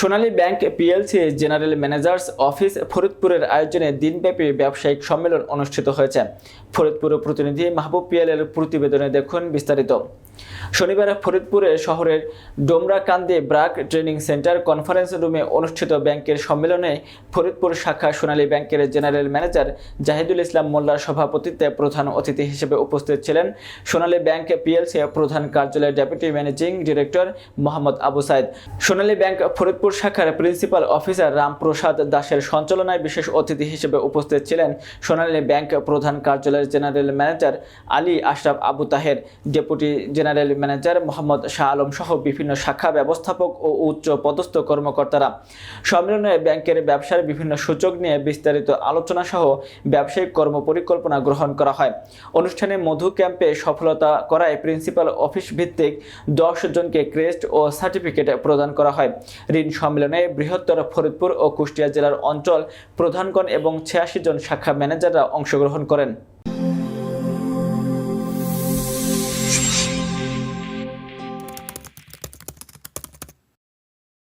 Sonali bank PLC general managers office ফরিদপুরের আয়োজনে দিনব্যাপী ব্যবসায়িক সম্মেলন অনুষ্ঠিত হয়েছে। ফরিদপুর প্রতিনিধি মাহবুব পিয়ালের প্রতিবেদনে দেখুন বিস্তারিত। শনিবার ফরিদপুরে শহরের Domrakandi BRAC training centre conference রুমে অনুষ্ঠিত ব্যাংকের সম্মেলনে ফরিদপুর শাখা সোনালী ব্যাংকের জেনারেল ম্যানেজার জাহিদুল ইসলাম মোল্লার সভাপতিত্বে প্রধান অতিথি হিসেবে উপস্থিত ছিলেন সোনালী ব্যাংক পিএলসি প্রধান কার্যালয়ের deputy managing director Mohammad Abu Saeed. Sonali bank Faridpur শাখার প্রিন্সিপাল অফিসার রামপ্রসাদ দাসের সঞ্চালনায় বিশেষ অতিথি হিসেবে উপস্থিত ছিলেন সোনালী ব্যাংক প্রধান কার্যালয়ের general manager Ali Ashraf Abu Taher, deputy general manager Mohammad Shah Alam সহ বিভিন্ন শাখা ব্যবস্থাপক ও উচ্চ পদস্থ কর্মকর্তারা। সম্মেলনে ব্যাংকের ব্যবসার বিভিন্ন সূচক নিয়ে বিস্তারিত আলোচনা সহ ব্যবসায়িক কর্ম পরিকল্পনা গ্রহণ করা হয়। অনুষ্ঠানে মধু ক্যাম্পে সফলতা করায় প্রিন্সিপাল অফিস ভিত্তিক দশ জনকে ক্রেস্ট ও সার্টিফিকেট প্রদান করা হয়। ঋণ সম্মেলনে বৃহত্তর ফরিদপুর ও কুষ্টিয়া জেলার অঞ্চল প্রধানগণ এবং ছিয়াশি জন শাখা ম্যানেজাররা অংশগ্রহণ করেন।